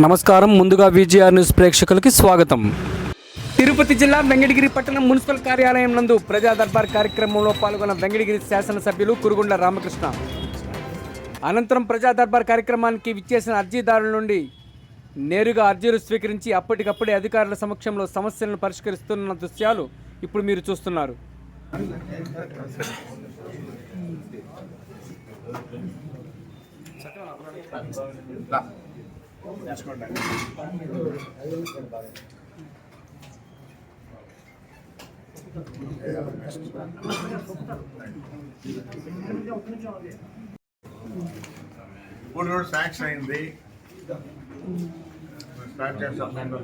నమస్కారం. ముందుగా VGR news ప్రేక్షకులకి స్వాగతం. తిరుపతి జిల్లా వెంకటగిరి పట్టణం మున్సిపల్ కార్యాలయం నందు ప్రజా దర్బార్ కార్యక్రమంలో పాల్గొన్న వెంకటగిరి శాసనసభ్యులు కురుగుండ్ల రామకృష్ణ. అనంతరం ప్రజా దర్బార్ కార్యక్రమానికి విచ్చేసిన అర్జీదారుల నుండి నేరుగా అర్జీలు స్వీకరించి అప్పటికప్పుడే అధికారుల సమక్షంలో సమస్యలను పరిష్కరిస్తున్న దృశ్యాలు ఇప్పుడు మీరు చూస్తున్నారు. ఇప్పుడు రోడ్ శాంక్షన్ అయింది. స్టార్ట్ చేస్తాం దానికి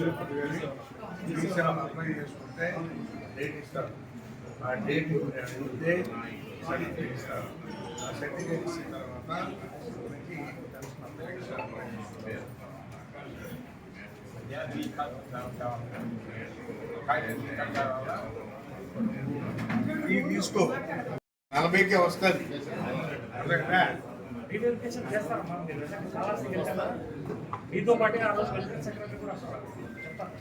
తిరుపతి వెళ్ళి వీసా అప్లై చేసుకుంటే డేట్ ఇస్తారు ఆ డేట్ ఇస్తే సర్టిఫికేట్ ఇస్తారు ఆ సర్టిఫికేట్ ఇచ్చిన తర్వాత మనకి కలిసిన అప్లికేషన్ ఇది తీసుకో నలభైకే వస్తుంది అర్థమైందా? రీవెరిఫికేషన్ చేస్తారమ్మా మీరు చాలా సెక్రటరీ మీతో పాటు ఆ రోజు వెల్ఫేర్ సెక్రటరీ కూడా వస్తారు చెప్తాను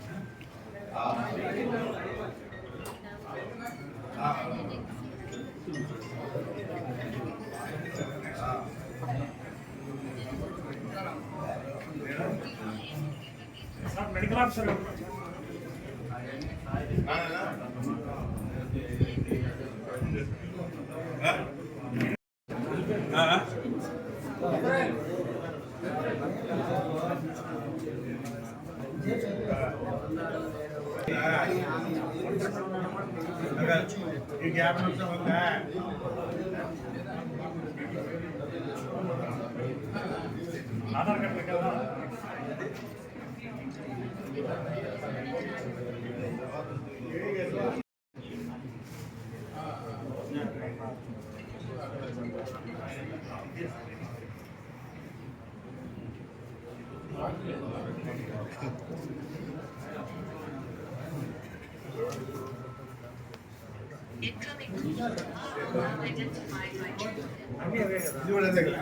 సార్ మెడికల్ ఆఫీసర్ ఎవరు? ఈ గ్యాప్ మొత్తం ఉందా ఆధార్ కార్డు పెట్టారా అన్నీ అవే కదా ఇది కూడా అదే కదా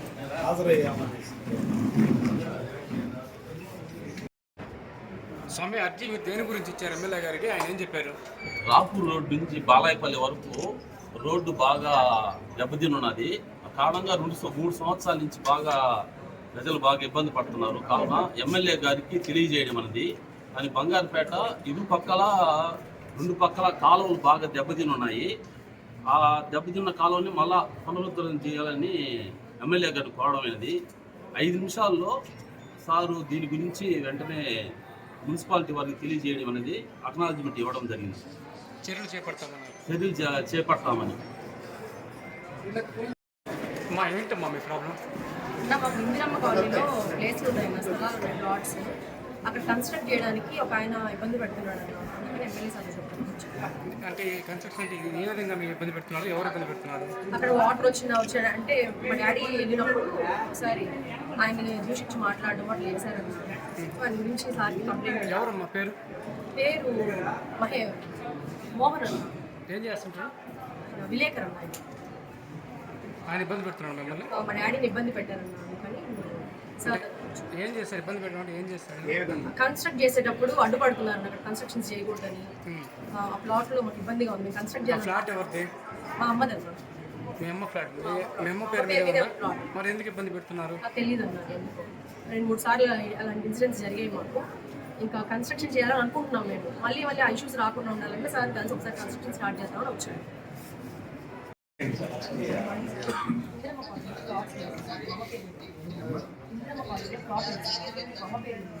సమయ స్వామి అర్జీ మీరు దేని గురించి ఇచ్చారు? ఎమ్మెల్యే గారికి ఆయన ఏం చెప్పారు? రాపూర్ రోడ్డు నుంచి బాలాయపల్లి వరకు రోడ్డు బాగా దెబ్బతిని ఉన్నది కారణంగా రెండు మూడు సంవత్సరాల నుంచి బాగా ప్రజలు బాగా ఇబ్బంది పడుతున్నారు. కావున ఎమ్మెల్యే గారికి తెలియజేయడం అనేది అని బంగారుపేట ఇరు పక్కల రెండు పక్కల కాలువలు బాగా దెబ్బతిని ఉన్నాయి ఆ దెబ్బతిన్న కాలువని మళ్ళా పునరుద్ధరణ చేయాలని ఎమ్మెల్యే గారిని కోరడమైనది ఐదు నిమిషాల్లో సారు దీని గురించి వెంటనే మున్సిపాలిటీ వారికి తెలియజేయడం అనేది అక్నాలజ్మెంట్ ఇవ్వడం జరిగింది. చర్యలు చేపడతామన్నారు చర్యలు చేపడతామని. మా ఏంటమ్మా మీ ప్రాబ్లం? మాకు ఇందిరమ్మ కాలనీలో ప్లేస్లు ఉన్నాయి స్థలాలు అక్కడ కన్స్ట్రక్ట్ చేయడానికి ఒక ఆయన ఇబ్బంది పెడుతున్నాడు అన్నమాట. అందుకని ఎమ్మెల్యే సార్ చెప్పాను అంటే కన్స్ట్రక్షన్ అంటే ఏ విధంగా మీరు ఇబ్బంది పెడుతున్నారు? ఎవరు ఇబ్బంది పెడుతున్నారు? అక్కడ వాటర్ వచ్చిన వచ్చాడు? అంటే మా డాడీ వెళ్ళినప్పుడు ఒకసారి ఆయనని దూషించి మాట్లాడడం అట్లా చేశారన్నమాట దాని గురించి సార్కి కంప్లైంట్ ఎవరమ్మా? పేరు? పేరు మహే మోహన్ అన్న. ఏం చేస్తుంటారు? విలేకరం ఆయన ఆయన ఇబ్బంది పెడుతున్నాడు మిమ్మల్ని? మా డాడీని ఇబ్బంది పెట్టారన్న అందుకని సార్ ఏం చేస్తారు? ఇబ్బంది పెట్టడం ఏం చేస్తారు? కన్స్ట్రక్ట్ చేసేటప్పుడు అడ్డుపడుతున్నారు అక్కడ. కన్స్ట్రక్షన్స్ చేయకూడదని. ఆ ప్లాట్లో మాకు ఇబ్బందిగా ఉంది. కన్స్ట్రక్ట్ చేయాలి ఫ్లాట్ ఎవరిది? మా అమ్మదన్న మీ అమ్మ ఫ్లాట్ మీ- మీ అమ్మ పేరు మీద ఉందా. మరి ఎందుకు ఇబ్బంది పెడుతున్నారు? నాకు తెలియదు అన్నారు ఎందుకో? రెండు మూడు సార్లు అలాంటి ఇన్సిడెంట్స్ జరిగాయి మాకు. ఇంకా కన్స్ట్రక్షన్ చేయాలని అనుకుంటున్నాం మేము. మళ్ళీ మళ్ళీ ఆ ఇష్యూస్ రాకుండా ఉండాలంటే సార్ కలిసి ఒకసారి కన్స్ట్రక్షన్ స్టార్ట్ చేద్దామని వచ్చాను. మీ పేరు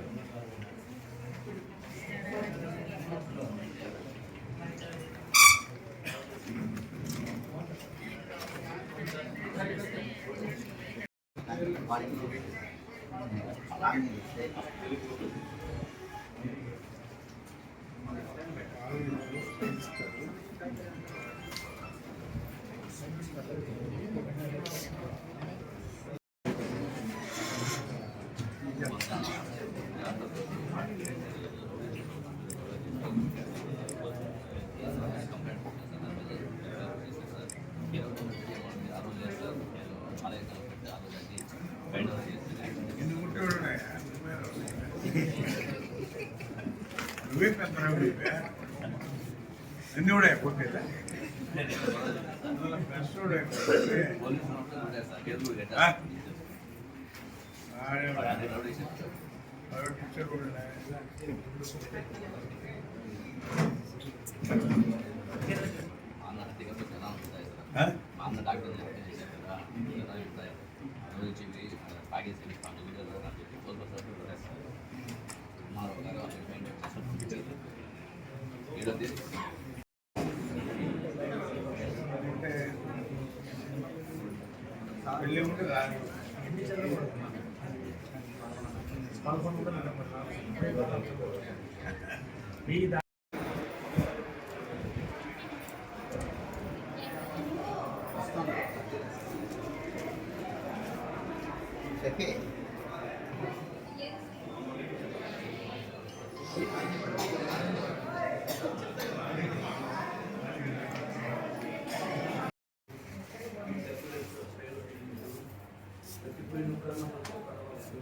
అలాగే నువ్వే పెద్ద నువ్వే అన్ని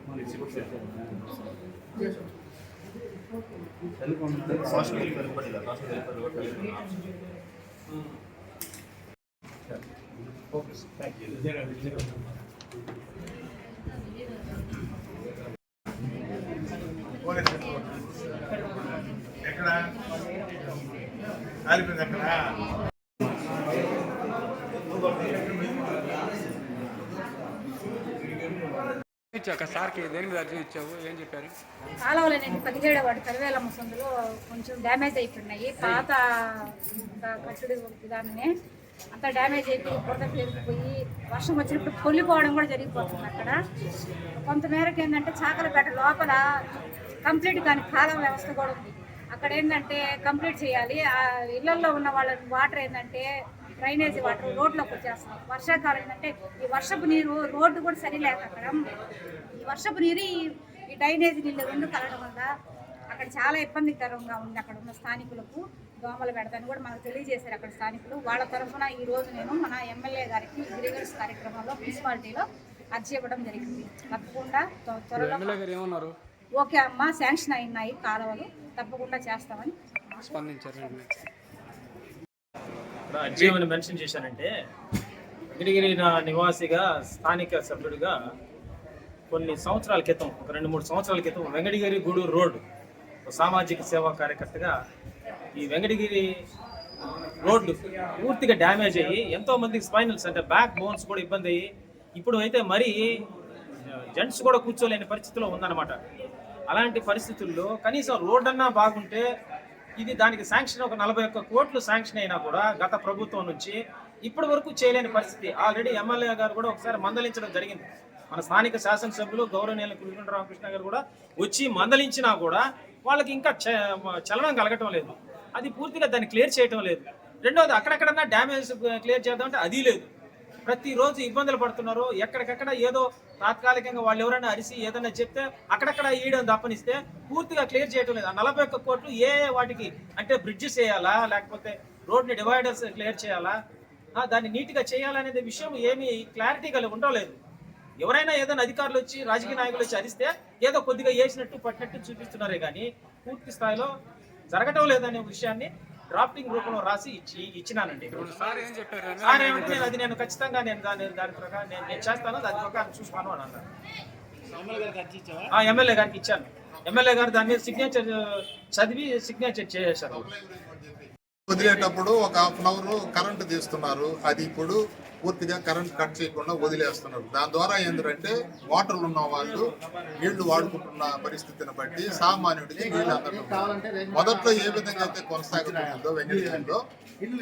పోలీస్ సార్కి దేనికి అర్జీ ఇచ్చావు? ఏం చెప్పారు? కాలువలనేది పదిహేడు వాటి కరివేలమ్మ ముసందులో కొంచెం డ్యామేజ్ అయిపోయినాయి. పాత ఇంకా కట్టుడు విధానమే అంత డ్యామేజ్ అయిపోయి బురద పేరుకుపోయి వర్షం వచ్చినప్పుడు కొల్లిపోవడం కూడా జరిగిపోతుంది అక్కడ. కొంతమేరకు ఏంటంటే చాకలపేట లోపల కంప్లీట్ కానీ కాలం వ్యవస్థ కూడా ఉంది. అక్కడ ఏంటంటే కంప్లీట్ చేయాలి. ఆ ఇళ్ళలో ఉన్న వాళ్ళ వాటర్ ఏంటంటే డ్రైనేజీ వాటర్ రోడ్లోకి వచ్చేస్తుంది వర్షాకాలం ఏంటంటే ఈ వర్షపు నీరు రోడ్డు కూడా సరిలేక అక్కడ ఈ వర్షపు నీరు ఈ- డ్రైనేజీ నీళ్ళు రెండు కలవడం వల్ల అక్కడ చాలా ఇబ్బందికరంగా ఉంది. అక్కడ ఉన్న స్థానికులకు దోమలు పెడతాను కూడా మనకు తెలియజేశారు అక్కడ స్థానికులు. వాళ్ళ తరఫున ఈ రోజు నేను మన ఎమ్మెల్యే గారికి గ్రీవెన్స్ కార్యక్రమంలో మున్సిపాలిటీలో అర్జీ ఇవ్వడం జరిగింది. తప్పకుండా త్వ- త్వరలో ఓకే అమ్మ శాంక్షన్ అయినాయి కాలువలు. తప్పకుండా చేస్తామని స్పందించారు మెన్షన్ చేశానంటే నివాసిగా స్థానిక సభ్యుడిగా కొన్ని సంవత్సరాల క్రితం ఒక రెండు మూడు సంవత్సరాల క్రితం వెంకటగిరి గూడూరు రోడ్డు ఒక సామాజిక సేవా కార్యకర్తగా ఈ వెంకటగిరి రోడ్డు పూర్తిగా డ్యామేజ్ అయ్యి ఎంతో మందికి స్పైనల్స్ అంటే బ్యాక్ బోన్స్ కూడా ఇబ్బంది అయ్యి ఇప్పుడు అయితే మరీ జెంట్స్ కూడా కూర్చోలేని పరిస్థితిలో ఉందన్నమాట. అలాంటి పరిస్థితుల్లో కనీసం రోడ్డన్నా బాగుంటే ఇది దానికి శాంక్షన్ ఒక నలభై ఒక్క కోట్లు శాంక్షన్ అయినా కూడా గత ప్రభుత్వం నుంచి ఇప్పటి వరకు చేయలేని పరిస్థితి. ఆల్రెడీ ఎమ్మెల్యే గారు కూడా ఒకసారి మందలించడం జరిగింది. మన స్థానిక శాసనసభ్యులు గౌరవనీయులు కురికొండ రామకృష్ణ గారు కూడా వచ్చి మందలించినా కూడా వాళ్ళకి ఇంకా చ- చలనం కలగటం లేదు. అది పూర్తిగా దాన్ని క్లియర్ చేయటం లేదు. రెండవది అక్కడక్కడన్నా డ్యామేజ్ క్లియర్ చేద్దామంటే అది లేదు. ప్రతిరోజు ఇబ్బందులు పడుతున్నారు. ఎక్కడికక్కడ ఏదో తాత్కాలికంగా వాళ్ళు ఎవరైనా అరిసి ఏదైనా చెప్తే అక్కడక్కడ ఈయడం తప్పనిస్తే పూర్తిగా క్లియర్ చేయటం లేదు. ఆ నలభై ఒక్క కోట్లు ఏ వాటికి అంటే బ్రిడ్జెస్ వేయాలా లేకపోతే రోడ్ని డివైడర్స్ క్లియర్ చేయాలా? దాన్ని నీట్గా చేయాలనేది విషయం ఏమీ క్లారిటీ కలిగి ఉండలేదు. ఎవరైనా ఏదైనా అధికారులు వచ్చి రాజకీయ నాయకులు వచ్చి అరిస్తే ఏదో కొద్దిగా వేసినట్టు పట్టినట్టు చూపిస్తున్నారే కానీ పూర్తి స్థాయిలో జరగటం లేదనే విషయాన్ని డ్రాఫ్టింగ్ రూపంలో రాసి ఇచ్చి ఇచ్చినానండి. సార్ ఏమంటే అది నేను ఖచ్చితంగా నేను దాని దాని ప్రకారం నేను నేను చేస్తాను దాని ప్రకారం చూస్తాను అని అన్నారు. ఆ, ఎమ్మెల్యే గారికి ఇచ్చాను. ఎమ్మెల్యే గారు దాని మీద సిగ్నేచర్ చదివి సిగ్నేచర్ చేశారు. వదిలేటప్పుడు ఒక హాఫ్ అన్ అవర్ కరెంట్ తీస్తున్నారు. అది ఇప్పుడు పూర్తిగా కరెంట్ కట్ చేయకుండా వదిలేస్తున్నారు. దాని ద్వారా ఏంటంటే వాటర్లు ఉన్న వాళ్ళు నీళ్ళు వాడుకుంటున్న పరిస్థితిని బట్టి సామాన్యుడికి నీళ్ళు అందడం మొదట్లో ఏ విధంగా అయితే కొనసాగుతుందో వెంకటగిరిలో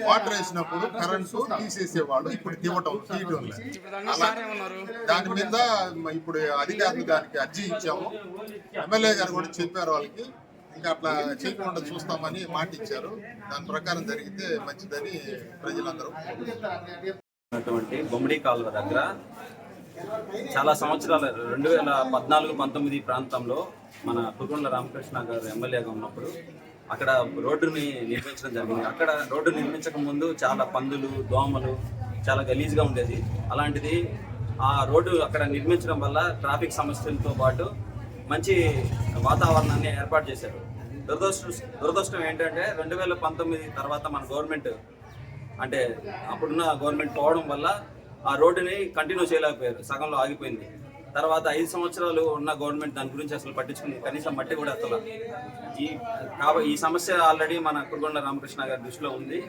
వాటర్ వేసినప్పుడు కరెంటు తీసేసేవాళ్ళు ఇప్పుడు తీవటం తీయటం అలా దాని మీద ఇప్పుడు అధికారులు దానికి అర్జీ ఇచ్చాము. ఎమ్మెల్యే గారు కూడా చెప్పారు వాళ్ళకి ఇంకా అట్లా చేయకుండా చూస్తామని మాట ఇచ్చారు దాని ప్రకారం జరిగితే మంచిదని ప్రజలందరూ ఉన్నటువంటి బొమ్మడి కాలువ దగ్గర చాలా సంవత్సరాల రెండు వేల పద్నాలుగు పంతొమ్మిది ప్రాంతంలో మన పురుగొండ రామకృష్ణ గారు ఎమ్మెల్యేగా ఉన్నప్పుడు అక్కడ రోడ్డుని నిర్మించడం జరిగింది. అక్కడ రోడ్డు నిర్మించక ముందు చాలా పందులు దోమలు చాలా గలీజ్గా ఉండేది. అలాంటిది ఆ రోడ్డు అక్కడ నిర్మించడం వల్ల ట్రాఫిక్ సమస్యలతో పాటు మంచి వాతావరణాన్ని ఏర్పాటు చేశారు. దురదృష్టం దురదృష్టం ఏంటంటే రెండు వేల పంతొమ్మిది తర్వాత మన గవర్నమెంట్ అంటే అప్పుడున్న గవర్నమెంట్ పోవడం వల్ల ఆ రోడ్డుని కంటిన్యూ చేయలేకపోయారు. సగంలో ఆగిపోయింది. తర్వాత ఐదు సంవత్సరాలు ఉన్న గవర్నమెంట్ దాని గురించి అసలు పట్టించుకుంది. కనీసం మట్టి కూడా అసలు ఈ కాబట్టి ఈ సమస్య ఆల్రెడీ మన కురుగొండ రామకృష్ణ గారి దృష్టిలో ఉంది.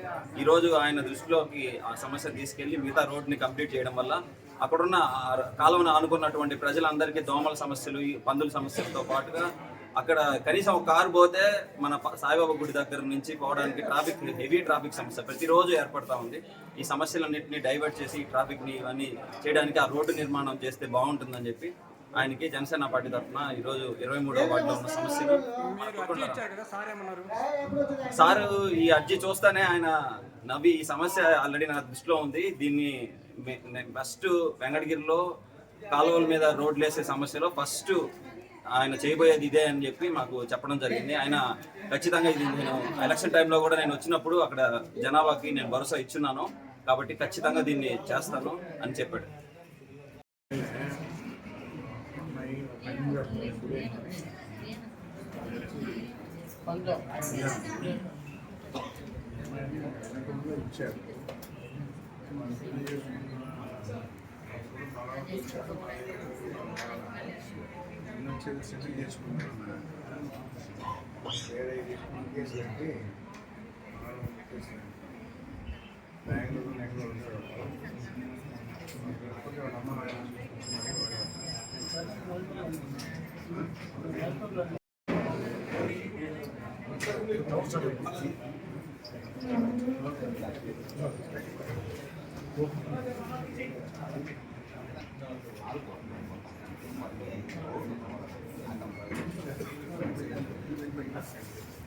ఈరోజు ఆయన దృష్టిలోకి ఆ సమస్య తీసుకెళ్ళి మిగతా రోడ్ని కంప్లీట్ చేయడం వల్ల అక్కడున్న ఆ కాలువను ఆనుకున్నటువంటి ప్రజలందరికీ దోమల సమస్యలు ఈ పందుల సమస్యలతో పాటుగా అక్కడ కనీసం ఒక కారు పోతే మన సాయిబాబా గుడి దగ్గర నుంచి పోవడానికి ట్రాఫిక్ హెవీ ట్రాఫిక్ సమస్య ప్రతిరోజు ఏర్పడతా ఉంది. ఈ సమస్యలన్నింటినీ డైవర్ట్ చేసి ఈ ట్రాఫిక్ని ఇవన్నీ చేయడానికి ఆ రోడ్డు నిర్మాణం చేస్తే బాగుంటుందని చెప్పి ఆయనకి జనసేన పార్టీ తరఫున ఈరోజు ఇరవై మూడవ వార్డులో ఉన్న సమస్యలు సారు ఈ అర్జీ చూస్తానే ఆయన నవ్వి ఈ సమస్య ఆల్రెడీ నా దృష్టిలో ఉంది. దీన్ని ఫస్ట్ వెంకటగిరిలో కాలువల మీద రోడ్లు వేసే సమస్యలో ఫస్ట్ ఆయన చేయబోయేది ఇదే అని చెప్పి మాకు చెప్పడం జరిగింది. ఆయన ఖచ్చితంగా ఇది నేను ఎలక్షన్ టైంలో కూడా నేను వచ్చినప్పుడు అక్కడ జనాభాకి నేను భరోసా ఇచ్చున్నాను. కాబట్టి ఖచ్చితంగా దీన్ని చేస్తాను అని చెప్పాడు. మంచిగా సెటిల్ చేసుకున్నాం వేరే కేసు పెట్టి బెంగళూరు నెట్లో ఉంటాడు.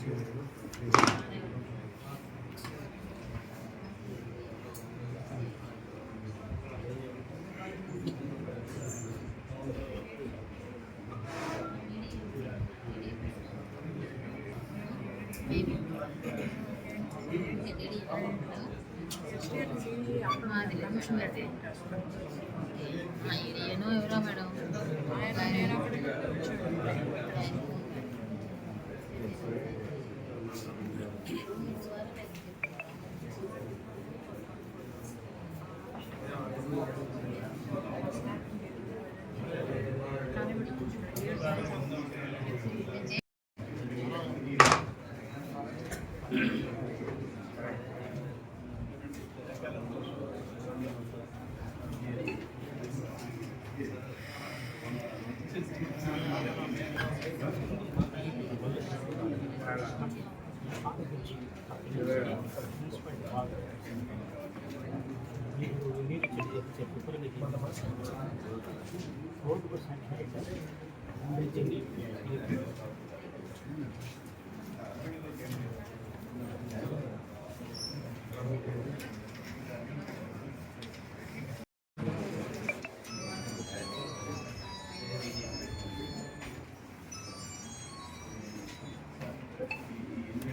ఎవరా ಏನೋ ಇವರ ಮೇಡಮ್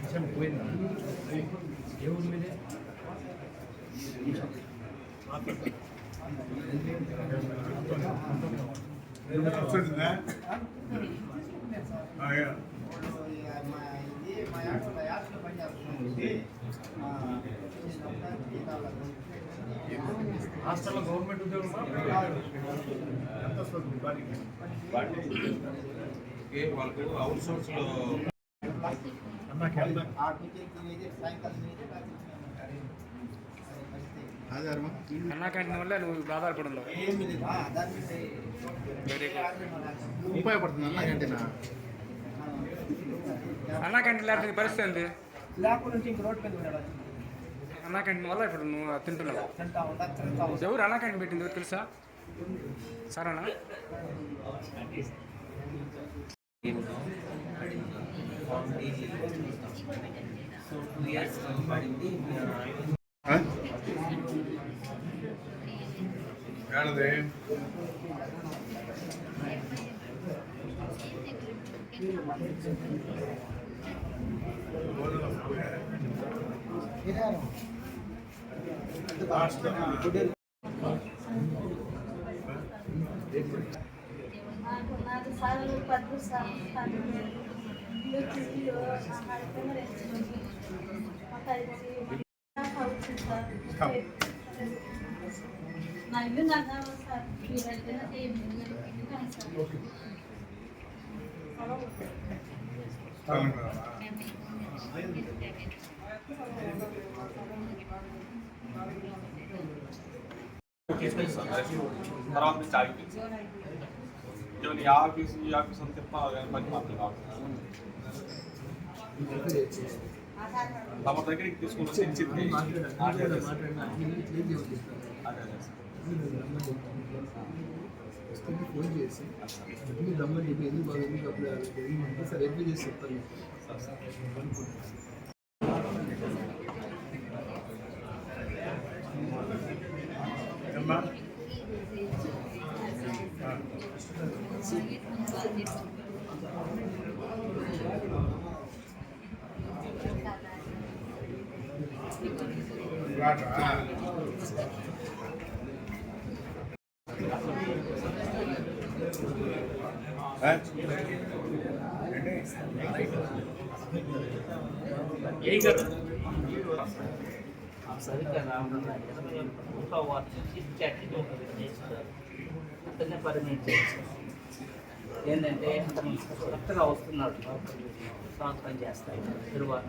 కమిషన్ పెట్టి ఏనో ఎవరో మేడం వస్తుందా? ఆ, యా. హాస్టల్లో గవర్నమెంట్ ఉద్యోగం ఎంత వస్తుంది బాడీకి? వాళ్ళకు అవుట్ సోర్స్ క్యాంటీన్ వల్ల నువ్వు ఆధారపడలో వెరీ గుడ్ ఉపయోగపడుతుంది అన్నా ఏంటినా అన్నా క్యాంటీన్ లేకపోతే నీ పరిస్థితి ఏంది? లేకుంటే ఇంక రోడ్ మీద ఉన్నాడు అన్నా క్యాంటీన్ వల్ల ఇప్పుడు నువ్వు తింటున్నావు. ఎవరు అన్నా క్యాంటీన్ పెట్టింది ఎవరు తెలుసా? సరేనా? ఏడది నాకు సార్లు పద్దు సార్లు నా ఇల్లు సార్ మీరు అడిగిన సార్ తర్వాత నుంచి ఆగిపోయింది ఇవన్నీ ఈ ఆఫీస్ ఈ ఆఫీస్ అని తిప్ప పని మాత్రం తమ దగ్గరికి తీసుకుని వచ్చి ఇచ్చింది అదే అదే సార్. అదే అదే సార్. ఫోన్ చేసి ఎందుకు రమ్మని చెప్పి ఎందుకు బాగా ఎందుకు అప్లై అవ్వలేదు? సార్ చేసి చెప్తాను यही कर आप सभी का नाम उनका वार्ता इस चैट को करने। पर नहीं ఏంటంటే కొత్తగా వస్తున్నాడు సంవత్సరం చేస్తాయి. తిరువాత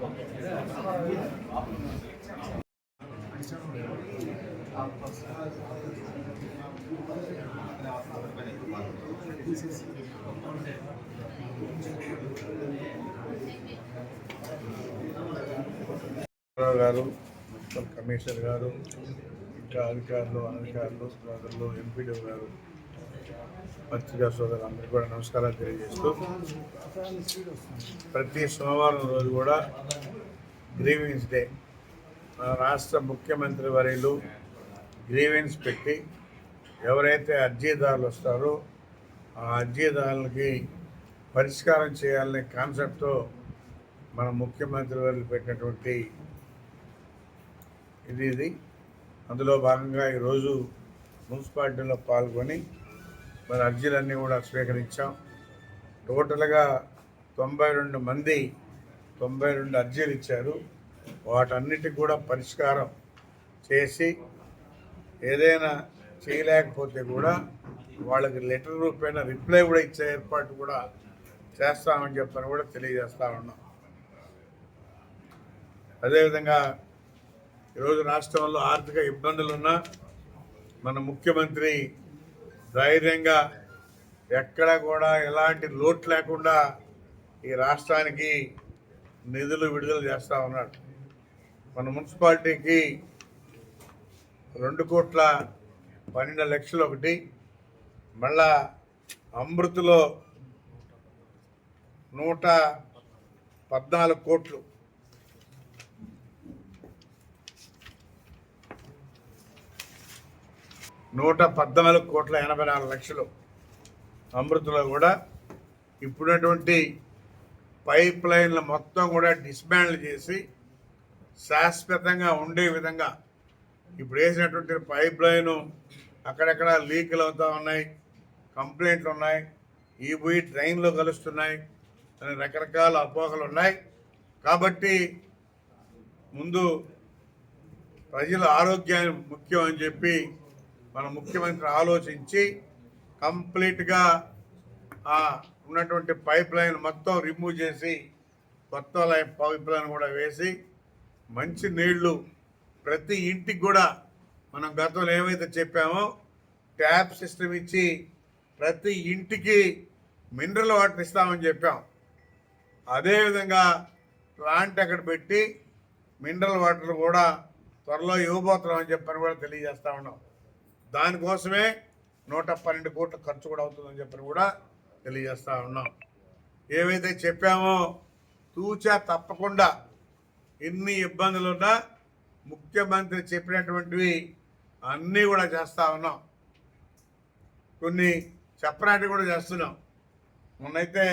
గారు కమిషనర్ గారు ఇంకా అధికారులు అనధికారులు సోదరులు ఎంపీడీ గారు పత్రికా సోదరులందరికీ కూడా నమస్కారాలు తెలియజేస్తూ ప్రతి సోమవారం రోజు కూడా గ్రీవెన్స్ డే. మన రాష్ట్ర ముఖ్యమంత్రి వర్యులు గ్రీవెన్స్ పెట్టి ఎవరైతే అర్జీదారులు వస్తారో ఆ అర్జీదారులకి పరిష్కారం చేయాలనే కాన్సెప్ట్తో మన ముఖ్యమంత్రి వర్యులు పెట్టినటువంటి ఇది ఇది. అందులో భాగంగా ఈరోజు మున్సిపాలిటీలో పాల్గొని మరి అర్జీలన్నీ కూడా స్వీకరించాం. టోటల్గా తొంభై రెండు మంది తొంభై రెండు అర్జీలు ఇచ్చారు. వాటన్నిటికి కూడా పరిష్కారం చేసి ఏదైనా చేయలేకపోతే కూడా వాళ్ళకి లెటర్ రూపేణ రిప్లై కూడా ఇచ్చే ఏర్పాటు కూడా చేస్తామని చెప్పని కూడా తెలియజేస్తా ఉన్నాం. అదేవిధంగా ఈరోజు రాష్ట్రంలో ఆర్థిక ఇబ్బందులున్నా మన ముఖ్యమంత్రి ధైర్యంగా ఎక్కడ కూడా ఎలాంటి లోటు లేకుండా ఈ రాష్ట్రానికి నిధులు విడుదల చేస్తూ ఉన్నాడు. మన మున్సిపాలిటీకి రెండు కోట్ల పన్నెండు లక్షలు ఒకటి మళ్ళా అమృత్లో నూట పద్నాలుగు కోట్లు నూట పద్నాలుగు కోట్ల ఎనభై నాలుగు లక్షలు అమృతలో కూడా ఇప్పుడున్నటువంటి పైప్ లైన్లు మొత్తం కూడా డిస్మాండ్ చేసి శాశ్వతంగా ఉండే విధంగా ఇప్పుడు వేసినటువంటి పైప్ లైను అక్కడక్కడ లీకులు అవుతూ ఉన్నాయి కంప్లైంట్లు ఉన్నాయి ఈ పోయి ట్రైన్లో కలుస్తున్నాయి అని రకరకాల అపోహలు ఉన్నాయి. కాబట్టి ముందు ప్రజల ఆరోగ్యాన్ని ముఖ్యం అని చెప్పి మన ముఖ్యమంత్రి ఆలోచించి కంప్లీట్గా ఆ ఉన్నటువంటి పైప్ లైన్ మొత్తం రిమూవ్ చేసి కొత్త లైన్ పైప్ లైన్ కూడా వేసి మంచి నీళ్ళు ప్రతి ఇంటికి కూడా మనం గతంలో ఏమైతే చెప్పామో ట్యాప్ సిస్టమ్ ఇచ్చి ప్రతి ఇంటికి మినరల్ వాటర్ ఇస్తామని చెప్పాం. అదేవిధంగా ప్లాంట్ అక్కడ పెట్టి మినరల్ వాటర్ కూడా త్వరలో ఇవ్వబోతున్నామని చెప్పని కూడా తెలియజేస్తా ఉన్నాం. దానికోసమే నూట పన్నెండు కోట్లు ఖర్చు కూడా అవుతుందని చెప్పని కూడా తెలియజేస్తా ఉన్నాం. ఏవైతే చెప్పామో తూచా తప్పకుండా ఎన్ని ఇబ్బందులున్నా ముఖ్యమంత్రి చెప్పినటువంటివి అన్నీ కూడా చేస్తూ ఉన్నాం. కొన్ని చెప్పనాటి కూడా చేస్తున్నాం. మొన్నైతే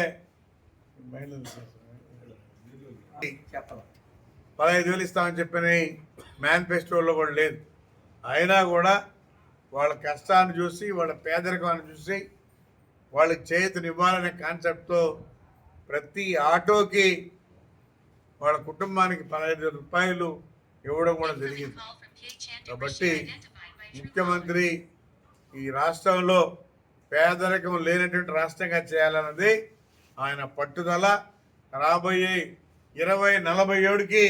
పదహైదు వేలు ఇస్తామని చెప్పిన మేనిఫెస్టోలో కూడా లేదు. అయినా కూడా వాళ్ళ కష్టాన్ని చూసి వాళ్ళ పేదరికాన్ని చూసి వాళ్ళకి చేతినివ్వాలనే కాన్సెప్ట్తో ప్రతి ఆటోకి వాళ్ళ కుటుంబానికి పదహైదు రూపాయలు ఇవ్వడం కూడా జరిగింది. కాబట్టి ముఖ్యమంత్రి ఈ రాష్ట్రంలో పేదరికం లేనటువంటి రాష్ట్రంగా చేయాలన్నది ఆయన పట్టుదల. రాబోయే ఇరవై నలభై ఏడుకి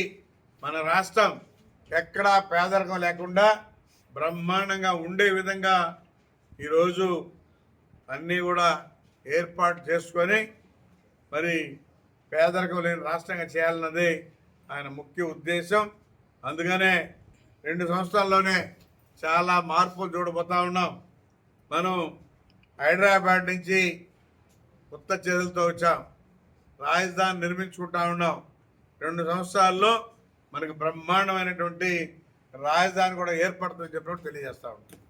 మన రాష్ట్రం ఎక్కడా పేదరికం లేకుండా బ్రహ్మాండంగా ఉండే విధంగా ఈరోజు అన్నీ కూడా ఏర్పాటు చేసుకొని మరి పేదరికం లేని రాష్ట్రంగా చేయాలన్నది ఆయన ముఖ్య ఉద్దేశం. అందుకనే రెండు సంవత్సరాల్లోనే చాలా మార్పులు చూడబోతా ఉన్నాం. మనం హైదరాబాద్ నుంచి కొత్త చర్యలతో వచ్చాం. రాజధాని నిర్మించుకుంటా ఉన్నాం. రెండు సంవత్సరాల్లో మనకు బ్రహ్మాండమైనటువంటి రాజధాని కూడా ఏర్పడుతుందని చెప్పినట్టు తెలియజేస్తా ఉంటాం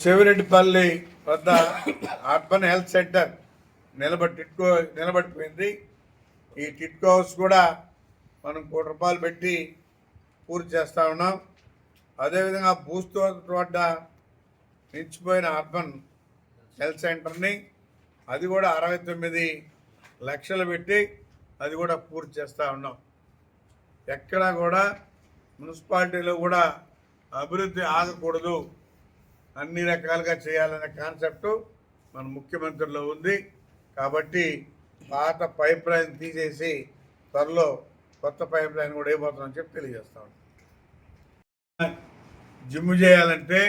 చెవిరెడ్డిపల్లి వద్ద అర్బన్ హెల్త్ సెంటర్ నిలబడి టిట్కో నిలబడిపోయింది. ఈ టిట్కో హౌస్ కూడా మనం కోటి రూపాయలు పెట్టి పూర్తి చేస్తూ ఉన్నాం. అదేవిధంగా భూస్తో వద్ద నిలిచిపోయిన అర్బన్ హెల్త్ సెంటర్ని అది కూడా అరవై తొమ్మిది లక్షలు పెట్టి అది కూడా పూర్తి చేస్తూ ఉన్నాం. ఎక్కడా కూడా మున్సిపాలిటీలో కూడా అభివృద్ధి ఆగకూడదు. అన్ని రకాలుగా చేయాలనే కాన్సెప్టు మన ముఖ్యమంత్రిలో ఉంది. కాబట్టి పాత పైప్ లైన్ తీసేసి త్వరలో కొత్త పైప్ లైన్ కూడా వేయబోతున్నామని చెప్పి తెలియజేస్తాం జిమ్ చేయాలంటే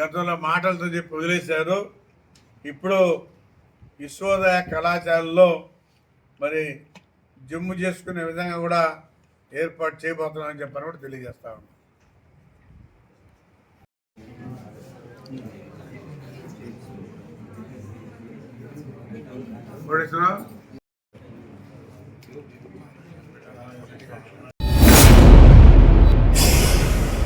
గతంలో మాటలతో చెప్పి వదిలేశారు. ఇప్పుడు విశ్వోదయ కళాశాలలో మరి జిమ్ చేసుకునే విధంగా కూడా ఏర్పాటు చేయబోతున్నామని చెప్పని కూడా తెలియజేస్తా ఉన్నాం.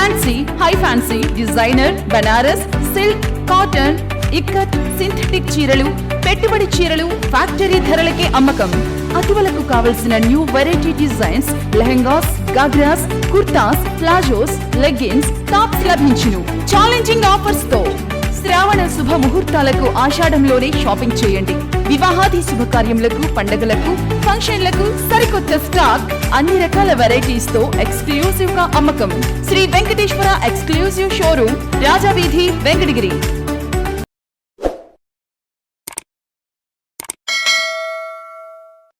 Fancy high fancy designer Banaras silk cotton ikat synthetic చీరలు పెట్టుబడి చీరలు ఫ్యాక్టరీ ధరలకే అమ్మకం. అటువలకు కావలసిన new variety designs lehengas ghagras kurtas palazzos leggings tops లభించును. ఛాలెంజింగ్ ఆఫర్స్తో. శ్రావణ శుభ ముహూర్తాలకు ఆషాఢంలోనే షాపింగ్ చేయండి. వివాహాది శుభకార్యములకు పండగలకు ఫంక్షన్లకు సరికొత్త స్టాక్ అన్ని రకాల వెరైటీస్తో ఎక్స్క్లూజివ్గా అమ్మకం. Shri Venkateswara exclusive showroom Rajaveedhi Venkatagiri.